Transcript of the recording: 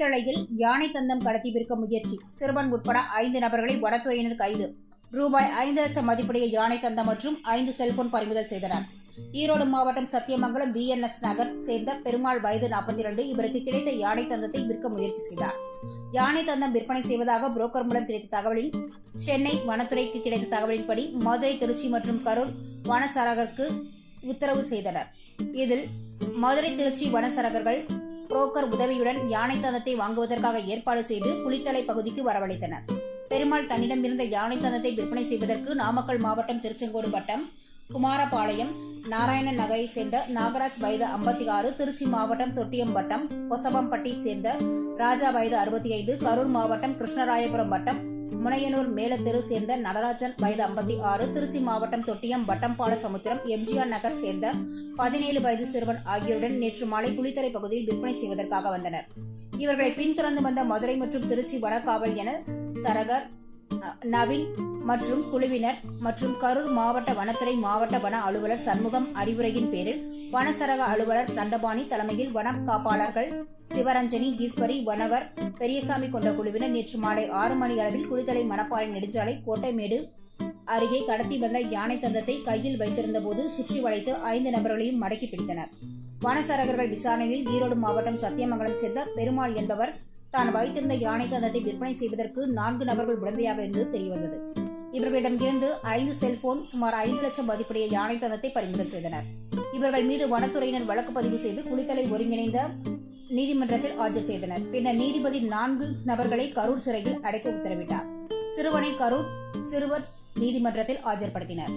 குளித்தலையில் யானை தந்தம் கடத்தி விற்க முயற்சி. சிறுவன் உட்பட ஐந்து நபர்களை வனத்துறையினர் கைது. ரூபாய் ஐந்து லட்சம் மதிப்புடைய யானை தந்தம் மற்றும் ஐந்து செல்போன் பறிமுதல் செய்தனர். ஈரோடு மாவட்டம் சத்தியமங்கலம் பிஎன்எஸ் நகர் சேர்ந்த பெருமாள் வயது நாற்பத்தி இரண்டு இவருக்கு கிடைத்த யானை தந்தத்தை விற்க முயற்சி செய்தார். யானை தந்தம் விற்பனை செய்வதாக புரோக்கர் மூலம் கிடைத்த தகவலில் சென்னை வனத்துறைக்கு கிடைத்த தகவலின்படி மதுரை திருச்சி மற்றும் கரூர் வனசரகருக்கு உத்தரவு செய்தனர். இதில் மதுரை திருச்சி வனசரகர்கள் புரோக்கர் உதவியுடன் யானை தந்தத்தை வாங்குவதற்காக ஏற்பாடு செய்து குளித்தலை பகுதிக்கு வரவழைத்தனர். பெருமாள் தன்னிடம் இருந்த யானை தந்தத்தை விற்பனை செய்வதற்கு நாமக்கல் மாவட்டம் திருச்செங்கோடு வட்டம் குமாரபாளையம் நாராயணன் நகரை சேர்ந்த நாகராஜ் வயது ஐம்பத்தி ஆறு திருச்சி மாவட்டம் தொட்டியம் வட்டம் கொசவம்பட்டி சேர்ந்த ராஜா வயது அறுபத்தி ஐந்து கரூர் மாவட்டம் கிருஷ்ணராயபுரம் வட்டம் முனையனூர் மேலத்தெரு சேர்ந்த நடராஜன் வயது ஐம்பத்தி ஆறு திருச்சி மாவட்டம் தொட்டியம் வட்டம்பால சமுத்திரம் எம்ஜிஆர் நகர் சேர்ந்த பதினேழு வயது சிறுவன் ஆகியோருடன் நேற்று மாலை குளித்தலை பகுதியில் விற்பனை செய்வதற்காக வந்தனர். இவர்களை பின்தொடர்ந்து வந்த மதுரை மற்றும் திருச்சி வனக்காவல் என சரகர் நவீன் மற்றும் குழுவினர் மற்றும் கரூர் மாவட்ட வனத்துறை மாவட்ட வன அலுவலர் சண்முகம் அறிவுரையின் பேரில் வனசரக அலுவலர் தண்டபாணி தலைமையில் வன காப்பாளர்கள் சிவரஞ்சனி ஈஸ்வரி வனவர் பெரியசாமி கொண்ட குழுவினர் நேற்று மாலை ஆறு மணி அளவில் குளித்தலை மணப்பாறை நெடுஞ்சாலை கோட்டைமேடு அருகே கடத்தி வந்த யானை தந்தத்தை கையில் வைத்திருந்த போது சுற்றி வளைத்து ஐந்து நபர்களையும் மடக்கி பிடித்தனர். வனசரகர்கள் விசாரணையில் ஈரோடு மாவட்டம் சத்தியமங்கலம் சேர்ந்த பெருமாள் என்பவர் தான் வைத்திருந்த யானை தந்தத்தை விற்பனை செய்வதற்கு நான்கு நபர்கள் உடந்தையாக இருந்து தெரியவந்தது. இவர்களிடம் இருந்து ஐந்து செல்போன் சுமார் ஐந்து லட்சம் மதிப்புடைய யானை தந்தத்தை பறிமுதல் செய்தனர். இவர்கள் மீது வனத்துறையினர் வழக்கு பதிவு செய்து குளித்தலை ஒருங்கிணைந்த நீதிமன்றத்தில் ஆஜர் செய்தனர். பின்னர் நீதிபதி நான்கு நபர்களை கரூர் சிறையில் அடைக்க உத்தரவிட்டார். சிறுவனை கரூர் சிறுவர் நீதிமன்றத்தில் ஆஜர்படுத்தினர்.